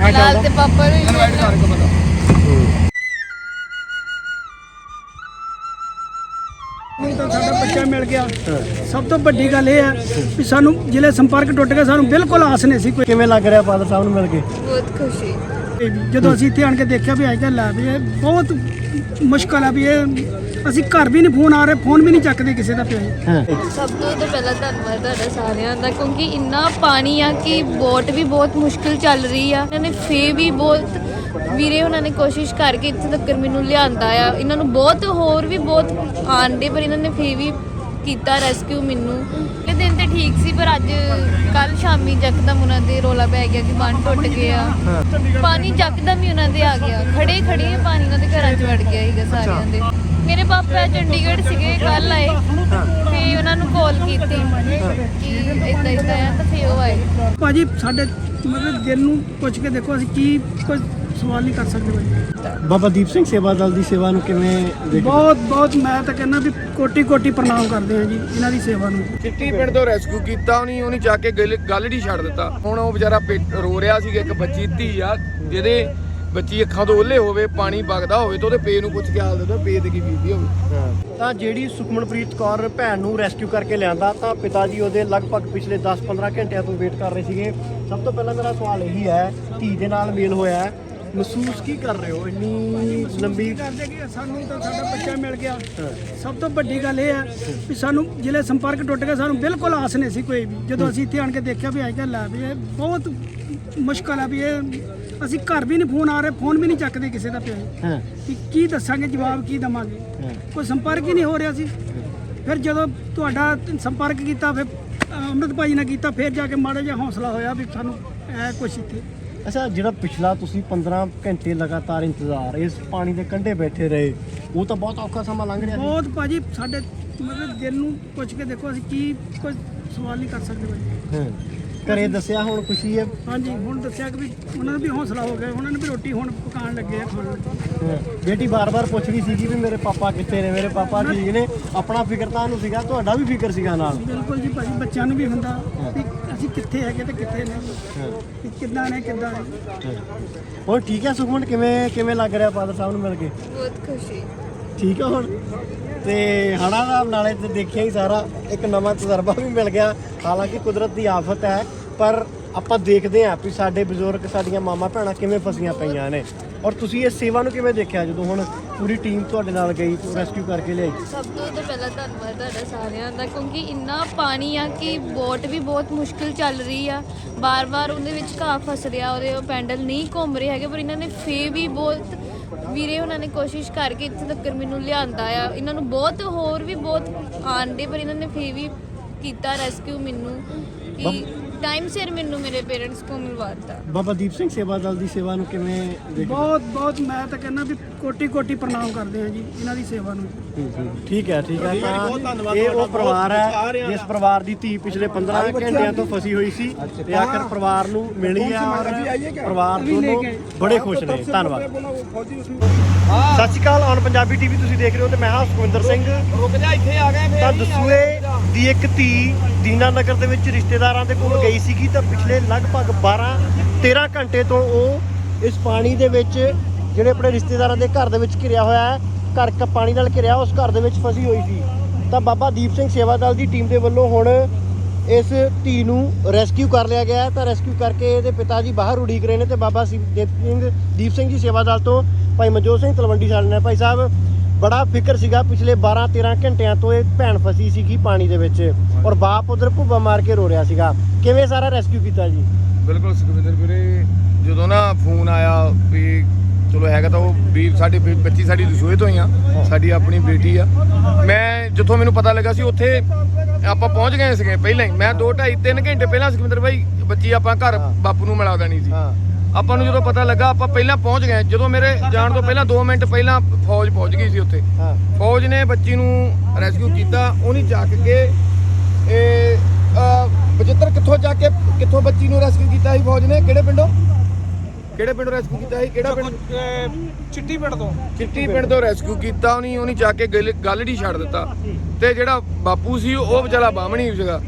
ਨਾਲ ਤੇ ਪਾਪਾ ਨੂੰ ਵੀ ਮਿਲਣਾ। ਨਹੀਂ ਤਾਂ ਸਾਡਾ ਬੱਚਾ ਮਿਲ ਗਿਆ। ਸਭ ਤੋਂ ਵੱਡੀ ਗੱਲ ਇਹ ਹੈ ਵੀ ਸਾਨੂੰ ਜ਼ਿਲ੍ਹੇ ਸੰਪਰਕ ਟੁੱਟ ਗਿਆ ਸਾਨੂੰ ਬਿਲਕੁਲ ਆਸ ਨਹੀਂ ਸੀ ਕੋਈ। ਕਿਵੇਂ ਲੱਗ ਰਿਹਾ ਫਾਦਰ ਸਾਹਿਬ ਨੂੰ ਮਿਲ ਕੇ? ਬਹੁਤ ਖੁਸ਼ੀ। ਜਦੋਂ ਅਸੀਂ ਇੱਥੇ ਆਣ ਕੇ ਦੇਖਿਆ ਵੀ ਅੱਜ ਲੈ ਵੀ ਇਹ ਬਹੁਤ ਮੁਸ਼ਕਲ ਆ ਵੀ ਇਹ ਅਸੀਂ ਘਰ ਵੀ ਨਹੀਂ ਫੋਨ ਆ ਰਹੇ ਫੋਨ ਵੀ ਨਹੀਂ ਚੱਕਦੇ ਕਿਸੇ ਦਾ ਪਿਆ ਜੀ। ਸਭ ਤੋਂ ਤਾਂ ਪਹਿਲਾਂ ਧੰਨਵਾਦ ਤੁਹਾਡਾ ਸਾਰਿਆਂ ਦਾ ਕਿਉਂਕਿ ਇੰਨਾ ਪਾਣੀ ਆ ਕਿ ਬੋਟ ਵੀ ਬਹੁਤ ਮੁਸ਼ਕਿਲ ਚੱਲ ਰਹੀ ਆ। ਇਹਨਾਂ ਨੇ ਫੇ ਵੀ ਬਹੁਤ ਵੀਰੇ ਉਹਨਾਂ ਨੇ ਕੋਸ਼ਿਸ਼ ਕਰਕੇ ਇੱਥੇ ਤੱਕ ਮੈਨੂੰ ਲਿਆਂਦਾ ਆ। ਇਹਨਾਂ ਨੂੰ ਬਹੁਤ ਹੋਰ ਵੀ ਬਹੁਤ ਆਂਦੇ ਪਰ ਇਹਨਾਂ ਨੇ ਫੇ ਵੀ ਕੀਤਾ ਰੈਸਕਿਊ ਮੈਨੂੰ। ਤੇ ਠੀਕ ਸੀ ਪਰ ਅੱਜ ਕੱਲ ਸ਼ਾਮੀ ਯਕਦਮ ਉਹਨਾਂ ਦੇ ਰੋਲਾ ਪੈ ਗਿਆ ਕਿ ਬੰਨ ਟੁੱਟ ਗਿਆ ਪਾਣੀ ਯਕਦਮ ਹੀ ਉਹਨਾਂ ਦੇ ਆ ਗਿਆ। ਖੜੇ ਖੜੇ ਪਾਣੀ ਉਹਨਾਂ ਦੇ ਘਰਾਂ 'ਚ ਵੜ ਗਿਆ ਸੀਗਾ ਸਾਰਿਆਂ ਦੇ। ਮੇਰੇ ਪਾਪਾ ਚੰਡੀਗੜ੍ਹ ਸੀਗੇ ਕੱਲ ਆਏ। ਫੇ ਉਹਨਾਂ ਨੂੰ ਕਾਲ ਕੀਤੀ ਕਿ ਇਦਾਂ ਇਦਾਂ ਆ ਤਾਂ ਫੇ ਉਹ ਆਏ। ਭਾਜੀ ਸਾਡੇ ਮਤਲਬ ਦਿਲ ਨੂੰ ਪੁੱਛ ਕੇ ਦੇਖੋ ਅਸੀਂ ਕੀ ਕੋਈ ਸਵਾਲ ਨਹੀਂ ਕਰ ਸਕਦੇ ਭਾਜੀ ਬਾਬਾ ਦੀਪ ਸਿੰਘ ਸੇਵਾ ਦਲ ਦੀ ਸੇਵਾ ਨੂੰ ਕਿਵੇਂ ਬਹੁਤ ਬਹੁਤ ਮੈਂ ਤਾਂ ਕਹਿੰਦਾ ਵੀ ਕੋਟੀ ਕੋਟੀ ਪ੍ਰਣਾਮ ਕਰਦੇ ਹਾਂ ਜੀ ਇਹਨਾਂ ਦੀ ਸੇਵਾ ਨੂੰ। ਚਿੱਟੀ ਪਿੰਡ ਤੋਂ ਰੈਸਕਿਊ ਕੀਤਾ ਉਹਨੇ ਉਹਨੇ ਜਾ ਕੇ ਗੱਲ ਗੱਲ ਹੀ ਛੱਡ ਦਿੱਤਾ। ਹੁਣ ਉਹ ਵਿਚਾਰਾ ਰੋ ਰਿਹਾ ਸੀਗਾ ਇੱਕ ਬੱਚੀ ਧੀ ਆ ਜਿਹਦੇ ਬੱਚੀ ਅੱਖਾਂ ਤੋਂ ਓਲੇ ਹੋਵੇ ਪਾਣੀ ਵਗਦਾ ਹੋਵੇ ਤਾਂ ਉਹਦੇ ਪੇ ਨੂੰ ਪੁੱਛ ਕੇ ਹਾਲ ਦਿੰਦਾ ਪੇ ਤੇ ਕੀ ਬੀਤਦੀ ਹੋਵੇ। ਤਾਂ ਜਿਹੜੀ ਸੁਖਮਨਪ੍ਰੀਤ ਕੌਰ ਭੈਣ ਨੂੰ ਰੈਸਕਿਊ ਕਰਕੇ ਲਿਆਂਦਾ ਤਾਂ ਪਿਤਾ ਜੀ ਉਹਦੇ ਲਗਭਗ ਪਿਛਲੇ 10-15 ਘੰਟਿਆਂ ਤੋਂ ਵੇਟ ਕਰ ਰਹੇ ਸੀਗੇ। ਸਭ ਤੋਂ ਪਹਿਲਾਂ ਮੇਰਾ ਸਵਾਲ ਇਹੀ ਹੈ ਧੀ ਦੇ ਨਾਲ ਮੇਲ ਹੋਇਆ ਹੈ। ਮਹਿਸੂਸ ਕੀ ਕਰ ਰਹੇ ਹੋ? ਇੰਨੀ ਲੰਬੀ ਕਰਦੇ ਕਿ ਸਾਨੂੰ ਤਾਂ ਸਾਡਾ ਬੱਚਾ ਮਿਲ ਗਿਆ। ਸਭ ਤੋਂ ਵੱਡੀ ਗੱਲ ਇਹ ਹੈ ਵੀ ਸਾਨੂੰ ਜ਼ਿਲ੍ਹੇ ਸੰਪਰਕ ਟੁੱਟ ਗਿਆ ਸਾਨੂੰ ਬਿਲਕੁਲ ਆਸ ਨਹੀਂ ਸੀ ਕੋਈ ਵੀ। ਜਦੋਂ ਅਸੀਂ ਇੱਥੇ ਆਣ ਕੇ ਦੇਖਿਆ ਵੀ ਅੱਜ ਕੱਲ੍ਹ ਲੈ ਵੀ ਇਹ ਬਹੁਤ ਮੁਸ਼ਕਲ ਆ ਵੀ ਇਹ ਅਸੀਂ ਘਰ ਵੀ ਨਹੀਂ ਫੋਨ ਆ ਰਹੇ ਫੋਨ ਵੀ ਨਹੀਂ ਚੱਕਦੇ ਕਿਸੇ ਦਾ ਪਿਆ ਵੀ ਕੀ ਦੱਸਾਂਗੇ ਜਵਾਬ ਕੀ ਦਵਾਂਗੇ। ਕੋਈ ਸੰਪਰਕ ਹੀ ਨਹੀਂ ਹੋ ਰਿਹਾ ਸੀ। ਫਿਰ ਜਦੋਂ ਤੁਹਾਡਾ ਸੰਪਰਕ ਕੀਤਾ ਫਿਰ ਅੰਮ੍ਰਿਤ ਭਾਈ ਨਾਲ ਕੀਤਾ ਫਿਰ ਜਾ ਕੇ ਮਾੜਾ ਜਿਹਾ ਹੌਸਲਾ ਹੋਇਆ ਵੀ ਸਾਨੂੰ ਇਹ ਕੁਛ ਇੱਥੇ ਅੱਛਾ ਜਿਹੜਾ ਪਿਛਲਾ ਤੁਸੀਂ 15 ਘੰਟੇ ਲਗਾਤਾਰ ਇੰਤਜ਼ਾਰ ਇਸ ਪਾਣੀ ਦੇ ਕੰਢੇ ਬੈਠੇ ਰਹੇ ਉਹ ਤਾਂ ਬਹੁਤ ਔਖਾ ਸਮਾਂ ਲੰਘ ਰਿਹਾ ਬਹੁਤ ਭਾਜੀ ਸਾਡੇ ਮਤਲਬ ਦਿਲ ਨੂੰ ਪੁੱਛ ਕੇ ਦੇਖੋ ਅਸੀਂ ਕੀ ਕੋਈ ਸਵਾਲ ਨਹੀਂ ਕਰ ਸਕਦੇ ਭਾਜੀ। ਹਾਂ ਘਰੇ ਦੱਸਿਆ ਹੁਣ ਖੁਸ਼ੀ ਹੈ? ਹਾਂਜੀ ਹੁਣ ਦੱਸਿਆ ਕਿ ਵੀ ਉਹਨਾਂ ਨੂੰ ਵੀ ਹੌਸਲਾ ਹੋ ਗਿਆ ਉਹਨਾਂ ਨੇ ਵੀ ਰੋਟੀ ਹੁਣ ਪਕਾਉਣ ਲੱਗੇ ਆ ਖਾਣ। ਲੱਗੇ। ਬੇਟੀ ਬਾਰ-ਬਾਰ ਪੁੱਛ ਰਹੀ ਸੀਗੀ ਵੀ ਮੇਰੇ ਪਾਪਾ ਕਿੱਥੇ ਨੇ ਮੇਰੇ ਪਾਪਾ ਠੀਕ ਨੇ ਆਪਣਾ ਫਿਕਰ ਤਾਂ ਉਹਨੂੰ ਸੀਗਾ ਤੁਹਾਡਾ ਵੀ ਫਿਕਰ ਸੀਗਾ ਨਾਲ। ਬਿਲਕੁਲ ਜੀ ਭਾਜੀ ਬੱਚਿਆਂ ਨੂੰ ਵੀ ਹੁੰਦਾ ਵੀ ਅਸੀਂ ਕਿੱਥੇ ਹੈਗੇ ਤੇ ਕਿੱਥੇ ਨੇ ਵੀ ਕਿੱਦਾਂ ਨੇ ਕਿੱਦਾਂ ਨੇ ਹੁਣ ਠੀਕ ਹੈ ਸੁਖਮਨ? ਕਿਵੇਂ ਕਿਵੇਂ ਲੱਗ ਰਿਹਾ ਫਾਦਰ ਸਾਹਿਬ ਨੂੰ ਮਿਲ ਕੇ? ਬਹੁਤ ਖੁਸ਼ੀ ਠੀਕ ਆ ਹੁਣ? ਤੇ ਹੜਾ ਦਾ ਨਾਲੇ ਤੇ ਦੇਖਿਆ ਹੀ ਸਾਰਾ ਇੱਕ ਨਵਾਂ ਤਜਰਬਾ ਵੀ ਮਿਲ ਗਿਆ। ਹਾਲਾਂਕਿ ਕੁਦਰਤ ਦੀ ਆਫਤ ਹੈ ਪਰ ਆਪਾਂ ਦੇਖਦੇ ਆਂ ਵੀ ਸਾਡੇ ਬਜ਼ੁਰਗ ਸਾਡੀਆਂ ਮਾਮਾ ਭੈਣਾਂ ਕਿਵੇਂ ਫਸੀਆਂ ਪਈਆਂ ਨੇ। ਔਰ ਤੁਸੀਂ ਇਸ ਸੇਵਾ ਨੂੰ ਕਿਵੇਂ ਦੇਖਿਆ ਜਦੋਂ ਹੁਣ ਪੂਰੀ ਟੀਮ ਤੁਹਾਡੇ ਨਾਲ ਗਈ ਰੈਸਕਿਊ ਕਰਕੇ ਲਿਆਈ? ਸਭ ਤੋਂ ਤਾਂ ਪਹਿਲਾਂ ਧੰਨਵਾਦ ਤੁਹਾਡਾ ਸਾਰਿਆਂ ਦਾ ਕਿਉਂਕਿ ਇੰਨਾ ਪਾਣੀ ਆ ਕਿ ਬੋਟ ਵੀ ਬਹੁਤ ਮੁਸ਼ਕਿਲ ਚੱਲ ਰਹੀ ਆ। ਬਾਰ-ਬਾਰ ਉਹਦੇ ਵਿੱਚ ਘਾਹ ਫਸ ਰਿਹਾ ਉਹਦੇ ਉਹ ਪੈਂਡਲ ਨਹੀਂ ਘੁੰਮ ਰਹੇ ਹੈਗੇ ਪਰ ਇਹਨਾਂ ਨੇ ਫੇ ਵੀ ਬਹੁਤ ਵੀਰੇ ਉਹਨਾਂ ਨੇ ਕੋਸ਼ਿਸ਼ ਕਰਕੇ ਇੱਥੇ ਤੱਕ ਮੈਨੂੰ ਲਿਆਂਦਾ ਆ। ਇਹਨਾਂ ਨੂੰ ਬਹੁਤ ਹੋਰ ਵੀ ਬਹੁਤ ਆਂਦੇ ਪਰ ਇਹਨਾਂ ਨੇ ਫੇ ਵੀ ਕੀਤਾ ਰੈਸਕਿਊ ਮੈਨੂੰ ਕਿ ਟਾਈਮ ਸਿਰ ਮੈਨੂੰ ਮੇਰੇ ਪੇਰੈਂਟਸ ਕੋ ਮਿਲਵਾਤਾ ਬਾਬਾ ਦੀਪ ਸਿੰਘ ਸੇਵਾ ਦਲ ਦੀ ਸੇਵਾ ਨੂੰ ਕਿਵੇਂ ਦੇਖਦੇ? ਬਹੁਤ ਬਹੁਤ ਮੈਂ ਤਾਂ ਕਹਿੰਦਾ ਵੀ ਕੋਟੀ ਕੋਟੀ ਪ੍ਰਣਾਮ ਕਰਦੇ ਹਾਂ ਜੀ ਇਹਨਾਂ ਦੀ ਸੇਵਾ ਨੂੰ। ਠੀਕ ਹੈ ਠੀਕ ਹੈ। ਤਾਂ ਇਹ ਉਹ ਪਰਿਵਾਰ ਹੈ ਜਿਸ ਪਰਿਵਾਰ ਦੀ ਧੀ ਪਿਛਲੇ 15 ਘੰਟਿਆਂ ਤੋਂ ਫਸੀ ਹੋਈ ਸੀ ਤੇ ਆਖਰ ਪਰਿਵਾਰ ਨੂੰ ਮਿਲੀ ਹੈ ਔਰ ਪਰਿਵਾਰ ਦੋਨੋਂ ਬੜੇ ਖੁਸ਼ ਨੇ ਧੰਨਵਾਦ। ਸਤਿ ਸ਼੍ਰੀ ਅਕਾਲ ਔਨ ਪੰਜਾਬੀ ਟੀਵੀ ਤੁਸੀਂ ਦੇਖ ਰਹੇ ਹੋ ਤੇ ਮੈਂ ਹਾਂ ਸੁਖਵਿੰਦਰ ਸਿੰਘ। ਰੁਕ ਜਾ ਇੱਥੇ ਆ ਗਏ ਤਾਂ ਦਸੂਏ ਦੀ ਇੱਕ ਧੀ ਦੀਨਾ ਨਗਰ ਦੇ ਵਿੱਚ ਰਿਸ਼ਤੇਦਾਰਾਂ ਦੇ ਕੋਲ ਗਈ ਸੀਗੀ ਤਾਂ ਪਿਛਲੇ ਲਗਭਗ 12 13 ਘੰਟੇ ਤੋਂ ਉਹ ਇਸ ਪਾਣੀ ਦੇ ਵਿੱਚ ਜਿਹੜੇ ਆਪਣੇ ਰਿਸ਼ਤੇਦਾਰਾਂ ਦੇ ਘਰ ਦੇ ਵਿੱਚ ਘਿਰਿਆ ਹੋਇਆ ਹੈ, ਘਰ ਕ ਪਾਣੀ ਨਾਲ ਘਿਰਿਆ, ਉਸ ਘਰ ਦੇ ਵਿੱਚ ਫਸੀ ਹੋਈ ਸੀ। ਤਾਂ ਬਾਬਾ ਦੀਪ ਸਿੰਘ ਸੇਵਾ ਦਲ ਦੀ ਟੀਮ ਦੇ ਵੱਲੋਂ ਹੁਣ ਇਸ ਧੀ ਨੂੰ ਰੈਸਕਿਊ ਕਰ ਲਿਆ ਗਿਆ ਤਾਂ ਰੈਸਕਿਊ ਕਰਕੇ ਇਹਦੇ ਪਿਤਾ ਜੀ ਬਾਹਰ ਉਡੀਕ ਰਹੇ ਨੇ ਤੇ ਬਾਬਾ ਸੀ- ਦੀਪ ਸਿੰਘ ਦੀਪ ਸਿੰਘ ਜੀ ਸੇਵਾ ਦਲ ਤੋਂ ਭਾਈ ਮਨਜੋਤ ਸਿੰਘ ਤਲਵੰਡੀ ਸਾਡੇ ਨਾਲ ਭਾਈ ਸਾਹਿਬ ਬੜਾ ਫਿਕਰ ਸੀਗਾ ਪਿਛਲੇ 12 13 ਘੰਟਿਆਂ ਤੋਂ ਇਹ ਭੈਣ ਫਸੀ ਸੀਗੀ ਪਾਣੀ ਦੇ ਵਿੱਚ ਔਰ ਬਾਪ ਉਧਰ ਭੁੱਬਾ ਮਾਰ ਕੇ ਰੋ ਰਿਹਾ ਸੀਗਾ। ਕਿਵੇਂ ਸਾਰਾ ਰੈਸਕਿਊ ਕੀਤਾ ਜੀ? ਬਿਲਕੁਲ ਸੁਖਵਿੰਦਰ ਵੀਰੇ ਜਦੋਂ ਨਾ ਫੋਨ ਆਇਆ ਵੀ ਚਲੋ ਹੈਗਾ ਤਾਂ ਉਹ ਵੀ ਸਾਡੀ ਬੱਚੀ ਸਾਡੀ ਰਸੋਈ ਤੋਂ ਹੀ ਆ ਸਾਡੀ ਆਪਣੀ ਬੇਟੀ ਆ। ਮੈਂ ਜਿੱਥੋਂ ਮੈਨੂੰ ਪਤਾ ਲੱਗਾ ਸੀ ਉੱਥੇ ਆਪਾਂ ਪਹੁੰਚ ਗਏ ਸੀਗੇ ਪਹਿਲਾਂ ਹੀ। ਮੈਂ 2 2.5 3 ਘੰਟੇ ਪਹਿਲਾਂ ਸੁਖਵਿੰਦਰ ਭਾਈ ਬੱਚੀ ਆਪਾਂ ਘਰ ਬਾਪੂ ਨੂੰ ਮਿਲਾ ਦੇਣੀ ਸੀ। ਹਾਂ। ਆਪਾਂ ਨੂੰ ਜਦੋਂ ਪਤਾ ਲੱਗਾ ਆਪਾਂ ਪਹਿਲਾਂ ਪਹੁੰਚ ਗਏ। ਜਦੋਂ ਮੇਰੇ ਜਾਣ ਤੋਂ ਪਹਿਲਾਂ 2 ਮਿੰਟ ਪਹਿਲਾਂ ਫੌਜ ਪਹੁੰਚ ਗਈ ਸੀ ਉੱਥੇ। ਹਾਂ। ਫੌਜ ਨੇ ਬੱਚੀ ਨੂੰ ਰੈਸਕਿਊ ਕੀਤਾ। ਉਹਨੇ ਚੱਕ ਕੇ ਇਹ ਅਹ, ਬਚਿੱਤਰ ਕਿੱਥੋਂ ਜਾ ਕੇ ਕਿੱਥੋਂ ਬੱਚੀ ਨੂੰ ਰੈਸਕਿਊ ਕੀਤਾ ਸੀ ਫੌਜ ਨੇ? ਕਿਹੜੇ ਪਿੰਡੋਂ? ਕਿਹੜੇ ਪਿੰਡੋਂ ਰੈਸਕਿਊ ਕੀਤਾ ਸੀ? ਕਿਹੜਾ ਪਿੰਡ? ਚਿੱਟੀ ਪਿੰਡ ਤੋਂ। ਚਿੱਟੀ ਪਿੰਡ ਤੋਂ ਰੈਸਕਿਊ ਕੀਤਾ ਉਹਨੇ। ਉਹਨੇ ਜਾ ਕੇ ਗੱਲ ਗੱਲ ਹੀ ਛੱਡ ਦਿੱਤਾ। ਤੇ ਜਿਹੜਾ ਬਾਪੂ ਸੀ ਉਹ ਵਿਚਾਰਾ ਬਾਹਮਣੀ ਸੀਗਾ।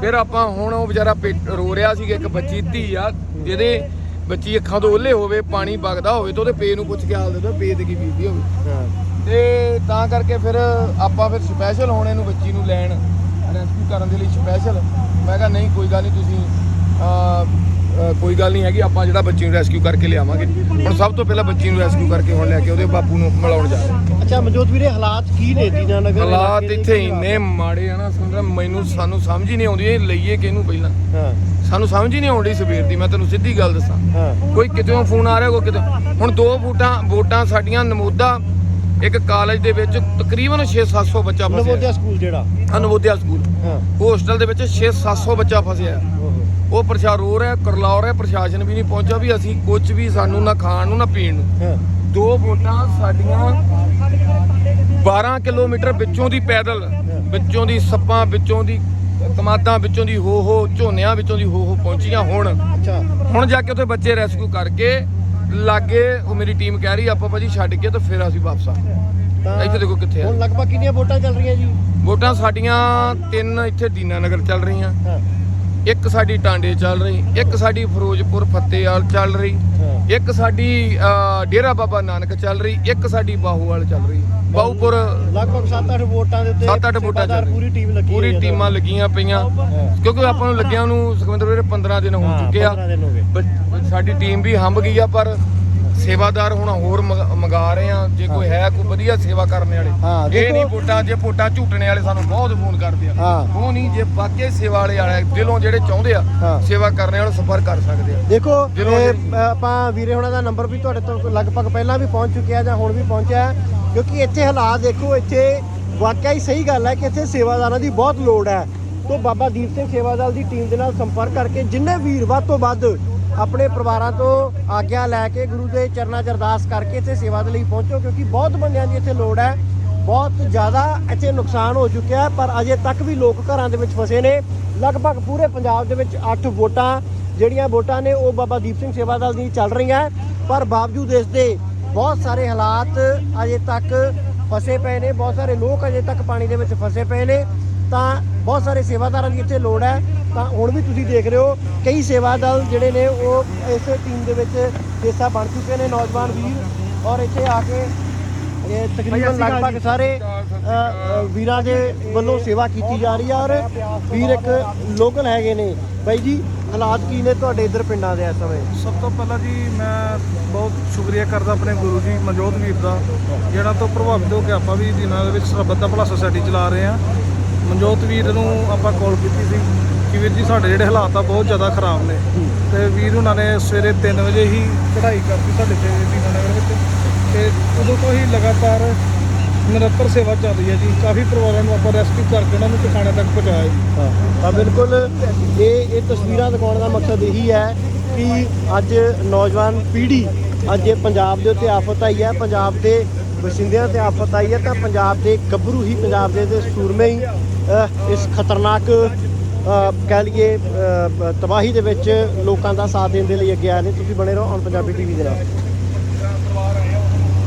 ਫਿਰ ਆਪਾਂ ਹੁਣ ਉਹ ਵਿਚਾਰਾ ਰੋ ਰਿਹਾ ਸੀਗਾ। ਇੱਕ ਬੱਚੀ ਧੀ ਆ ਜਿਹਦੇ ਬੱਚੀ ਅੱਖਾਂ ਤੋਂ ਓਲੇ ਹੋਵੇ ਪਾਣੀ ਵਗਦਾ ਹੋਵੇ ਤਾਂ ਉਹਦੇ ਪੇ ਨੂੰ ਪੁੱਛ ਕੇ ਹਾਲ ਦੇ ਦੋ ਪੇ ਤੇ ਕੀ ਬੀਤਦੀ ਹੋਵੇ ਹਾਂ। ਤੇ ਤਾਂ ਕਰਕੇ ਫਿਰ ਆਪਾਂ ਫਿਰ ਸਪੈਸ਼ਲ ਹੁਣ ਇਹਨੂੰ ਬੱਚੀ ਨੂੰ ਲੈਣ ਰੈਸਕਿਊ ਕਰਨ ਦੇ ਲਈ ਸਪੈਸ਼ਲ ਮੈਂ ਕਿਹਾ ਨਹੀਂ ਕੋਈ ਗੱਲ ਨਹੀਂ ਤੁਸੀਂ ਕੋਈ ਗੱਲ ਨਹੀਂ ਹੈਗੀ ਆਪਾਂ ਜਿਹੜਾ ਬੱਚੀ ਨੂੰ ਰੈਸਕਿਊ ਕਰਕੇ ਲਿਆਵਾਂਗੇ। ਹੁਣ ਸਭ ਤੋਂ ਪਹਿਲਾਂ ਬੱਚੀ ਨੂੰ ਰੈਸਕਿਊ ਕਰਕੇ ਹੁਣ ਲੈ ਕੇ ਉਹਦੇ ਬਾਪੂ ਨੂੰ ਮਿਲਾਉਣ ਜਾ ਰਹੇ। ਅੱਛਾ ਮਨਜੋਤ ਵੀਰੇ ਹਾਲਾਤ ਕੀ ਨੇ ਦੀਨਾਨਗਰ ਹਾਲਾਤ ਇੱਥੇ ਇੰਨੇ ਮਾੜੇ ਆ ਨਾ ਸਮਝ ਮੈਨੂੰ ਸਾਨੂੰ ਸਮਝ ਹੀ ਨਹੀਂ ਆਉਂਦੀ ਇਹ ਲਈਏ ਕਿਹਨੂੰ ਪਹਿਲਾਂ। ਹਾਂ। ਸਾਨੂੰ ਸਮਝ ਹੀ ਨਹੀਂ ਆਉਂਦੀ ਸਵੇਰ ਦੀ ਮੈਂ ਤੈਨੂੰ ਸਿੱਧੀ ਗੱਲ ਦੱਸਾਂ। ਹਾਂ ਕੋਈ ਕਿਤੇੋਂ ਫੋਨ ਆ ਰਿਹਾ ਕੋਈ ਕਿਤੇ ਹੁਣ ਦੋ ਵੋਟਾਂ ਵੋਟਾਂ ਸਾਡੀਆਂ ਨਮੋਦਾ ਇੱਕ ਕਾਲਜ ਦੇ ਵਿੱਚ ਤਕਰੀਬਨ 6-700 ਬੱਚਾ ਫਸਿਆ। ਨਵੋਦਿਆ ਸਕੂਲ ਜਿਹੜਾ? ਨਵੋਦਿਆ ਸਕੂਲ। ਹਾਂ। ਹੋਸਟਲ ਦੇ ਵਿੱਚ 6-700 ਬੱਚਾ ਫਸਿਆ। ਉਹ ਪ੍ਰਸ਼ਾ ਰੋ ਰਿਹਾ ਕਰਲਾ ਰਿਹਾ ਪ੍ਰਸ਼ਾਸਨ ਵੀ ਨਹੀਂ ਪਹੁੰਚਿਆ ਵੀ ਅਸੀਂ ਕੁਝ ਵੀ ਸਾਨੂੰ ਨਾ ਖਾਣ ਨੂੰ ਨਾ ਪੀਣ ਨੂੰ। ਹਾਂ। ਦੋ ਵੋਟਾਂ ਸਾਡੀਆਂ 12 ਕਿਲੋਮੀਟਰ ਵਿੱਚੋਂ ਦੀ ਪੈਦਲ ਵਿੱਚੋਂ ਦੀ ਸੱਪਾਂ ਵਿੱਚੋਂ ਦੀ ਕਮਾਦਾਂ ਵਿੱਚੋਂ ਦੀ ਹੋ ਹੋ ਝੋਨਿਆਂ ਵਿੱਚੋਂ ਦੀ ਹੋ ਹੋ ਪਹੁੰਚੀਆਂ ਹੁਣ। ਅੱਛਾ। ਹੁਣ ਜਾ ਕੇ ਉੱਥੇ ਬੱਚੇ ਰੈਸਕਿਊ ਕਰਕੇ ਲਾਗੇ ਉਹ ਮੇਰੀ ਟੀਮ ਕਹਿ ਰਹੀ ਆਪਾਂ ਭਾਜੀ ਛੱਡ ਕੇ ਤੇ ਫਿਰ ਅਸੀਂ ਵਾਪਸ ਆ ਤਾਂ ਇੱਥੇ ਦੇਖੋ ਕਿੱਥੇ ਆ। ਹੁਣ ਲਗਭਗ ਕਿੰਨੀਆਂ ਵੋਟਾਂ ਚੱਲ ਰਹੀਆਂ ਜੀ? ਵੋਟਾਂ ਸਾਡੀਆਂ ਤਿੰਨ ਇੱਥੇ ਦੀਨਾਨਗਰ ਚੱਲ ਰਹੀਆਂ। ਹਾਂ। ਇੱਕ ਸਾਡੀ ਟਾਂਡੇ ਚੱਲ ਰਹੀ ਇੱਕ ਸਾਡੀ ਫਿਰੋਜ਼ਪੁਰ ਫਤਿਹਵਾਲ ਚੱਲ ਰਹੀ ਇੱਕ ਸਾਡੀ ਡੇਰਾ ਬਾਬਾ ਨਾਨਕ ਚੱਲ ਰਹੀ ਇੱਕ ਸਾਡੀ ਬਾਹੂਵਾਲ ਚੱਲ ਰਹੀ। ਬਾਹੂਪੁਰ ਲਗਭਗ 7-8 ਵੋਟਾਂ ਦੇ ਉੱਤੇ 7-8 ਵੋਟਾਂ ਚੱਲ ਪੂਰੀ ਟੀਮ ਲੱਗੀ ਪੂਰੀ ਟੀਮਾਂ ਲੱਗੀਆਂ ਪਈਆਂ। ਕਿਉਂਕਿ ਆਪਾਂ ਨੂੰ ਲੱਗਿਆਂ ਨੂੰ ਸੁਖਵਿੰਦਰ ਵੀਰੇ 15 ਦਿਨ ਹੋ ਚੁੱਕੇ ਆ। 15 ਦਿਨ ਹੋ ਗਏ। ਬ- ਸਾਡੀ ਟੀਮ ਵੀ ਹੰਬ ਗਈ ਆ ਪਰ ਸੇਵਾਦਾਰ ਹੁਣ ਹੋਰ ਮੰਗ- ਰਹੇ ਆ ਜੇ ਕੋਈ ਹੈ। ਕੋਈ ਵਧੀਆ ਸੇਵਾ ਕਰਨ ਵਾਲੇ। ਇਹ ਨਹੀਂ ਵੋਟਾਂ ਜੇ ਵੋਟਾਂ ਝੂਟਣੇ ਵਾਲੇ ਸਾਨੂੰ ਬਹੁਤ ਫੋਨ ਕਰਦੇ ਆ। ਉਹ ਨਹੀਂ ਜੇ ਵਾਕਈ ਸੇਵਾ ਵਾਲੇ ਵਾਲੇ ਦਿਲੋਂ ਜਿਹੜੇ ਚਾਹੁੰਦੇ ਆ। ਸੇਵਾ ਕਰਨ ਵਾਲੇ ਸੰਪਰਕ ਕਰ ਸਕਦੇ ਆ। ਦੇਖੋ ਆਪਾਂ ਵੀਰੇ ਹੁਣਾਂ ਦਾ ਨੰਬਰ ਵੀ ਤੁਹਾਡੇ ਤੋਂ ਲਗਭਗ ਪਹਿਲਾਂ ਵੀ ਪਹੁੰਚ ਚੁੱਕਿਆ ਜਾਂ ਹੁਣ ਵੀ ਪਹੁੰਚਿਆ ਕਿਉਂਕਿ ਇੱਥੇ ਹਾਲਾਤ ਦੇਖੋ ਇੱਥੇ ਵਾਕਿਆ ਹੀ ਸਹੀ ਗੱਲ ਹੈ ਕਿ ਇੱਥੇ ਸੇਵਾਦਾਰਾਂ ਦੀ ਬਹੁਤ ਲੋੜ ਹੈ। ਤੋਂ ਬਾਬਾ ਦੀਪ ਸਿੰਘ ਸੇਵਾ ਦਲ ਦੀ ਟੀਮ ਦੇ ਨਾਲ ਸੰਪਰਕ ਕਰਕੇ ਜਿੰਨੇ ਵੀਰ ਵੱਧ ਤੋਂ ਵੱਧ ਆਪਣੇ ਪਰਿਵਾਰਾਂ ਤੋਂ ਆਗਿਆ ਲੈ ਕੇ ਗੁਰੂ ਦੇ ਚਰਨਾਂ 'ਚ ਅਰਦਾਸ ਕਰਕੇ ਇੱਥੇ ਸੇਵਾ ਦੇ ਲਈ ਪਹੁੰਚੋ, ਕਿਉਂਕਿ ਬਹੁਤ ਬੰਦਿਆਂ ਦੀ ਇੱਥੇ ਲੋੜ ਹੈ। ਬਹੁਤ ਜ਼ਿਆਦਾ ਇੱਥੇ ਨੁਕਸਾਨ ਹੋ ਚੁੱਕਿਆ ਪਰ ਅਜੇ ਤੱਕ ਵੀ ਲੋਕ ਘਰਾਂ ਦੇ ਵਿੱਚ ਫਸੇ ਨੇ। ਲਗਭਗ ਪੂਰੇ ਪੰਜਾਬ ਦੇ ਵਿੱਚ 8 ਵੋਟਾਂ, ਜਿਹੜੀਆਂ ਵੋਟਾਂ ਨੇ, ਉਹ ਬਾਬਾ ਦੀਪ ਸਿੰਘ ਸੇਵਾ ਦਲ ਦੀ ਚੱਲ ਰਹੀਆਂ ਪਰ ਬਾਵਜੂਦ ਇਸ ਦੇ ਬਹੁਤ ਸਾਰੇ ਹਾਲਾਤ ਅਜੇ ਤੱਕ ਫਸੇ ਪਏ ਨੇ, ਬਹੁਤ ਸਾਰੇ ਲੋਕ ਅਜੇ ਤੱਕ ਪਾਣੀ ਦੇ ਵਿੱਚ ਫਸੇ ਪਏ ਨੇ। ਤਾਂ ਬਹੁਤ ਸਾਰੇ ਸੇਵਾਦਾਰਾਂ ਦੀ ਇੱਥੇ ਲੋੜ ਹੈ। ਤਾਂ ਹੁਣ ਵੀ ਤੁਸੀਂ ਦੇਖ ਰਹੇ ਹੋ ਕਈ ਸੇਵਾ ਦਲ ਜਿਹੜੇ ਨੇ ਉਹ ਇਸ ਟੀਮ ਦੇ ਵਿੱਚ ਹਿੱਸਾ ਬਣ ਚੁੱਕੇ ਨੇ ਨੌਜਵਾਨ ਵੀਰ। ਔਰ ਇੱਥੇ ਆ ਕੇ ਇਹ ਤਕਰੀਬਨ ਲਗਭਗ ਸਾਰੇ ਵੀਰਾਂ ਦੇ ਵੱਲੋਂ ਸੇਵਾ ਕੀਤੀ ਜਾ ਰਹੀ ਹੈ ਔਰ ਵੀਰ ਇੱਕ ਲੋਕਲ ਹੈਗੇ ਨੇ। ਬਾਈ ਜੀ ਹਾਲਾਤ ਕੀ ਨੇ ਤੁਹਾਡੇ ਇਧਰ ਪਿੰਡਾਂ ਦੇ ਇਸ ਸਮੇਂ? ਸਭ ਤੋਂ ਪਹਿਲਾਂ ਜੀ ਮੈਂ ਬਹੁਤ ਸ਼ੁਕਰੀਆ ਕਰਦਾ ਆਪਣੇ ਗੁਰੂ ਜੀ ਮਨਜੋਤ ਵੀਰ ਦਾ ਜਿਹੜਾ ਤੋਂ ਪ੍ਰਭਾਵਿਤ ਹੋ ਕੇ ਆਪਾਂ ਵੀ ਦਿਨਾਂ ਦੇ ਵਿੱਚ ਸਰਬੱਤ ਦਾ ਭਲਾ ਸੁਸਾਇਟੀ ਚਲਾ ਰਹੇ ਹਾਂ। ਮਨਜੋਤ ਵੀਰ ਨੂੰ ਆਪਾਂ ਕਾਲ ਕੀਤੀ ਸੀ ਕਿ ਵੀਰ ਜੀ ਸਾਡੇ ਜਿਹੜੇ ਹਾਲਾਤ ਆ ਬਹੁਤ ਜ਼ਿਆਦਾ ਖਰਾਬ ਨੇ। ਤੇ ਵੀਰ ਉਹਨਾਂ ਨੇ ਸਵੇਰੇ 3 ਵਜੇ ਹੀ ਚੜ੍ਹਾਈ ਕਰਤੀ ਸਾਡੇ ਤੇ ਦੀਨਾਨਗਰ ਵਿੱਚ। ਤੇ ਉਦੋਂ ਤੋਂ ਹੀ ਲਗਾਤਾਰ ਨਿਰੰਤਰ ਸੇਵਾ ਚੱਲ ਰਹੀ ਹੈ ਜੀ। ਕਾਫੀ ਪਰਿਵਾਰਾਂ ਨੂੰ ਆਪਾਂ ਰੈਸਕਿਊ ਕਰਕੇ ਉਹਨਾਂ ਨੂੰ ਟਿਕਾਣੇ ਤੱਕ ਪਹੁੰਚਾਇਆ ਜੀ। ਤਾਂ ਬਿਲਕੁਲ ਇਹ ਇਹ ਤਸਵੀਰਾਂ ਦਿਖਾਉਣ ਦਾ ਮਕਸਦ ਇਹੀ ਹੈ ਕਿ ਅੱਜ ਨੌਜਵਾਨ ਪੀੜ੍ਹੀ ਅੱਜ ਇਹ ਪੰਜਾਬ ਦੇ ਉੱਤੇ ਆਫਤ ਆਈ ਹੈ। ਪੰਜਾਬ ਦੇ ਵਸਿੰਦਿਆਂ ਤੇ ਆਫਤ ਆਈ ਹੈ ਤਾਂ ਪੰਜਾਬ ਦੇ ਗੱਭਰੂ ਹੀ ਪੰਜਾਬ ਦੇ ਸੂਰਮੇ ਹੀ ਇਸ ਖਤਰਨਾਕ ਕਹਿ ਲਈਏ ਤਬਾਹੀ ਦੇ ਵਿੱਚ ਲੋਕਾਂ ਦਾ ਸਾਥ ਦੇਣ ਦੇ ਲਈ ਅੱਗੇ ਆਏ ਨੇ। ਤੁਸੀਂ ਬਣੇ ਰਹੋ ਔਨ ਪੰਜਾਬੀ ਟੀਵੀ ਦੇ ਨਾਲ।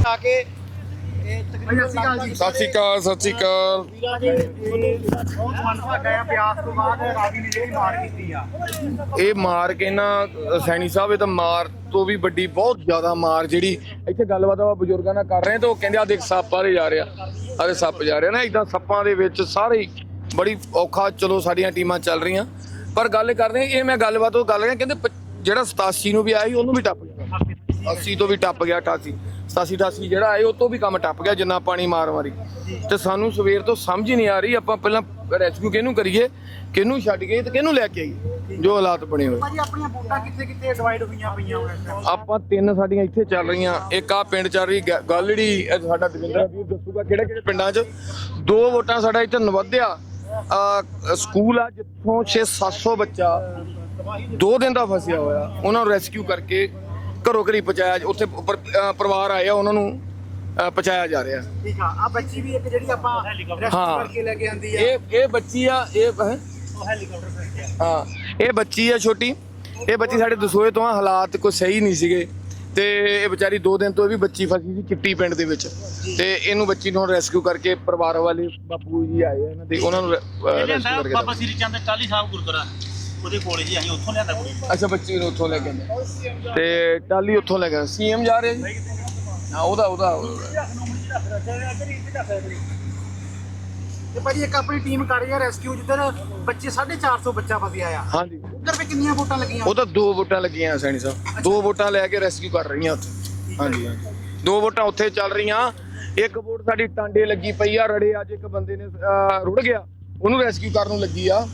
ਆ ਕੇ ਇਹ ਤਕਰੀਬਨ ਸਤਿ ਸ਼੍ਰੀ ਅਕਾਲ ਸਤਿ ਸ਼੍ਰੀ ਅਕਾਲ ਵੀਰਾਂ ਦੇ ਬਹੁਤ ਮੰਦਭਾਗਾ ਆ ਪਿਆਸ ਤੋਂ ਬਾਅਦ ਰਾਵੀ ਨੇ ਜਿਹੜੀ ਮਾਰ ਕੀਤੀ ਆ। ਇਹ ਮਾਰ ਕੇ ਨਾ ਸੈਣੀ ਸਾਹਿਬ ਇਹ ਤਾਂ ਮਾਰ ਤੋਂ ਵੀ ਵੱਡੀ ਬਹੁਤ ਜ਼ਿਆਦਾ ਮਾਰ ਜਿਹੜੀ ਇੱਥੇ ਗੱਲਬਾਤ ਆਪਾਂ ਬਜ਼ੁਰਗਾਂ ਨਾਲ ਕਰ ਰਹੇ ਤਾਂ ਉਹ ਕਹਿੰਦੇ ਆ ਦੇਖ ਸੱਪ ਆਰੇ ਜਾ ਰਿਹਾ। ਆਰੇ ਸੱਪ ਜਾ ਰਿਹਾ ਨਾ ਇਦਾਂ ਸੱਪਾਂ ਦੇ ਵਿੱਚ ਸਾਰੇ ਬੜੀ ਔਖਾ ਚਲੋ ਸਾਡੀਆਂ ਟੀਮਾਂ ਚੱਲ ਰਹੀਆਂ। ਪਰ ਗੱਲ ਕਰਦੇ ਇਹ ਮੈਂ ਗੱਲਬਾਤ ਉਹ ਗੱਲ ਕਹਿੰਦੇ ਪ- ਜਿਹੜਾ 87 ਨੂੰ ਵੀ ਆਇਆ ਸੀ ਉਹਨੂੰ ਵੀ ਟੱਪ ਗਿਆ। 80 ਤੋਂ ਵੀ ਟੱਪ ਗਿਆ 88 87 88 ਜਿਹੜਾ ਆਏ ਉਹ ਤੋਂ ਵੀ ਕੰਮ ਟੱਪ ਗਿਆ ਜਿੰਨਾ ਪਾਣੀ ਮਾਰ ਮਾਰੀ। ਤੇ ਸਾਨੂੰ ਸਵੇਰ ਤੋਂ ਸਮਝ ਹੀ ਨਹੀਂ ਆ ਰਹੀ ਆਪਾਂ ਪਹਿਲਾਂ ਰੈਸਕਿਊ ਕਿਹਨੂੰ ਕਰੀਏ ਕਿਹਨੂੰ ਛੱਡ ਗਏ ਤੇ ਕਿਹਨੂੰ ਲੈ ਕੇ ਆਈਏ ਜੋ ਹਾਲਾਤ ਬਣੇ ਹੋਏ। ਭਾਜੀ ਆਪਣੀਆਂ ਵੋਟਾਂ ਕਿੱਥੇ ਕਿੱਥੇ ਡਿਵਾਈਡ ਹੋਈਆਂ ਪਈਆਂ ਹੁਣ? ਆਪਾਂ ਤਿੰਨ ਸਾਡੀਆਂ ਇੱਥੇ ਚੱਲ ਰਹੀਆਂ। ਇੱਕ ਆ ਪਿੰਡ ਚੱਲ ਰਹੀ ਗ- ਗਾਲੜੀ ਇਹ ਸਾਡਾ ਦਵਿੰਦਰ ਵੀਰ ਦੱਸੂਗਾ ਕਿਹੜੇ ਕਿਹੜੇ ਪਿੰਡਾਂ 'ਚ। ਦੋ ਵੋਟਾਂ ਸਾਡਾ ਇੱਥੇ ਨਵਦਿਆ ਸਕੂਲ ਆ ਜਿੱਥੋਂ 6-700 ਬੱਚਾ ਦੋ ਦਿਨ ਦਾ ਫਸਿਆ ਹੋਇਆ। ਉਹਨਾਂ ਨੂੰ ਰੈਸਕਿਊ ਕਰਕੇ ਘਰੋਂ ਘਰੀ ਪਹੁੰਚਾਇਆ ਉੱਥੇ ਪਰਿਵਾਰ ਆਇਆ ਉਹਨਾਂ ਨੂੰ ਪਹੁੰਚਾਇਆ ਜਾ ਰਿਹਾ। ਠੀਕ ਆ। ਆ ਬੱਚੀ ਵੀ ਇੱਕ ਜਿਹੜੀ ਆਪਾਂ ਰੈਸਕਿਊ। ਕਰਕੇ ਲੈ ਕੇ ਆਂਦੀ ਆ। ਇਹ ਇਹ ਬੱਚੀ ਆ ਇਹ ਹੈਂ? ਹੈਲੀਕਾਪਟਰ ਹਾਂ। ਇਹ ਬੱਚੀ ਆ ਛੋਟੀ। ਇਹ ਬੱਚੀ ਸਾਡੇ ਦਸੋਏ ਤੋਂ ਹਾਲਾਤ ਕੋਈ ਸਹੀ ਨਹੀਂ ਸੀਗੇ। ਤੇ ਇਹ ਵਿਚਾਰੀ 2 ਦਿਨ ਤੋਂ ਇਹ ਵੀ ਬੱਚੀ ਫਸੀ ਸੀ ਚਿੱਟੀ ਪਿੰਡ ਦੇ ਵਿੱਚ। ਤੇ ਇਹਨੂੰ ਬੱਚੀ ਨੂੰ ਰੈਸਕਿਊ ਕਰਕੇ ਪਰਿਵਾਰ ਵਾਲੇ ਬਾਪੂ ਜੀ ਆਏ ਆ ਇਹਨਾਂ ਦੇ ਉਹਨਾਂ ਨੂੰ ਰੈਸਕਿਊ ਕਰਕੇ ਬਾਬਾ ਸ੍ਰੀ ਚੰਦ ਟਾਲੀ ਸਾਹਿਬ ਗੁਰਦੁਆਰਾ ਉਹਦੇ ਕੋਲ ਹੀ ਅਸੀਂ ਉੱਥੋਂ ਲਿਆਂਦਾ ਕੁੜੀ। ਅੱਛਾ ਬੱਚੀ ਨੂੰ ਉੱਥੋਂ ਲੈ ਕੇ ਆਂਦਾ ਤੇ ਟਾਲੀ ਉੱਥੋਂ ਲੈ ਕੇ ਸੀਐਮ ਜਾ ਰਿਹਾ ਜੀ? ਹਾਂ ਉਹਦਾ ਉਹਦਾ ਉਹਦਾ। ਤੇ ਭਾਜੀ ਇੱਕ ਆਪਣੀ ਟੀਮ ਕਰ ਰਹੀ ਰੈਸਕਿਊ ਜਿੱਧਰ ਬੱਚੇ 450 ਬੱਚਾ ਫਸਿਆ ਆ। ਹਾਂਜੀ। ਉਧਰ ਵੀ ਕਿੰਨੀਆਂ ਵੋਟਾਂ ਲੱਗੀਆਂ? ਉਹ ਤਾਂ ਦੋ ਵੋਟਾਂ ਲੱਗੀਆਂ ਸੈਣੀ ਸਾਹਿਬ। ਦੋ ਵੋਟਾਂ ਲੈ ਕੇ ਰੈਸਕਿਊ ਕਰ ਰਹੀਆਂ ਉੱਥੇ। ਹਾਂਜੀ ਹਾਂਜੀ। ਦੋ ਵੋਟਾਂ ਉੱਥੇ ਚੱਲ ਰਹੀਆਂ। ਇੱਕ ਵੋਟ ਸਾਡੀ ਟਾਂਡੇ ਲੱਗੀ ਪਈ ਆ ਰੜੇ ਅੱਜ ਇੱਕ ਬੰਦੇ ਨੇ ਅਹ, ਰੁੜ ਗਿਆ। ਉਹਨੂੰ ਰੈਸਕਿਊ ਕਰਨ ਨੂੰ ਲੱਗੀ ਆ।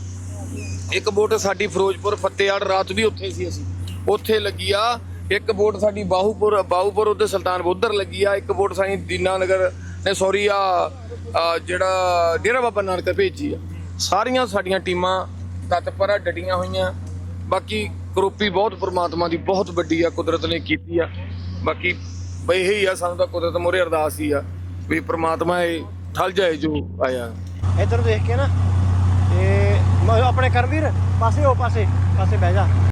ਇੱਕ ਵੋਟ ਸਾਡੀ ਫਿਰੋਜ਼ਪੁਰ ਫਤਿਹਗੜ੍ਹ ਰਾਤ ਵੀ ਉੱਥੇ ਸੀ ਅਸੀਂ। ਉੱਥੇ ਲੱਗੀ ਆ। ਇੱਕ ਵੋਟ ਸਾਡੀ ਬਾਹੂਪੁਰ ਬਾਹੂਪੁਰ ਉਹਦੇ ਸੁਲਤਾਨ ਉਧਰ ਲੱਗੀ ਆ। ਇੱਕ ਵੋਟ ਸਾਡੀ ਦੀਨਾਨਗਰ ਨੇ ਸੌਰੀ ਆ ਜਿਹੜਾ ਡੇਰਾ ਬਾਬਾ ਨਾਨਕ ਭੇਜੀ ਆ। ਸਾਰੀਆਂ ਸਾਡੀਆਂ ਟੀਮਾਂ ਤਤਪਰ ਆ, ਡਟੀਆਂ ਹੋਈਆਂ। ਬਾਕੀ ਕਰੋਪੀ ਬਹੁਤ ਪ੍ਰਮਾਤਮਾ ਦੀ ਬਹੁਤ ਵੱਡੀ ਆ, ਕੁਦਰਤ ਨੇ ਕੀਤੀ ਆ। ਬਾਕੀ ਬਈ ਇਹੀ ਆ, ਸਾਨੂੰ ਤਾਂ ਕੁਦਰਤ ਮੋਰੇ ਅਰਦਾਸ ਹੀ ਆ ਵੀ ਪ੍ਰਮਾਤਮਾ ਇਹ ਠੱਲ ਜਾਏ ਜੋ ਆਇਆ। ਇੱਧਰ ਦੇਖ ਕੇ ਨਾ, ਤੇ ਆਪਣੇ ਕਰਮਵੀਰ, ਪਾਸੇ ਹੋ, ਪਾਸੇ ਪਾਸੇ ਬਹਿ ਜਾ।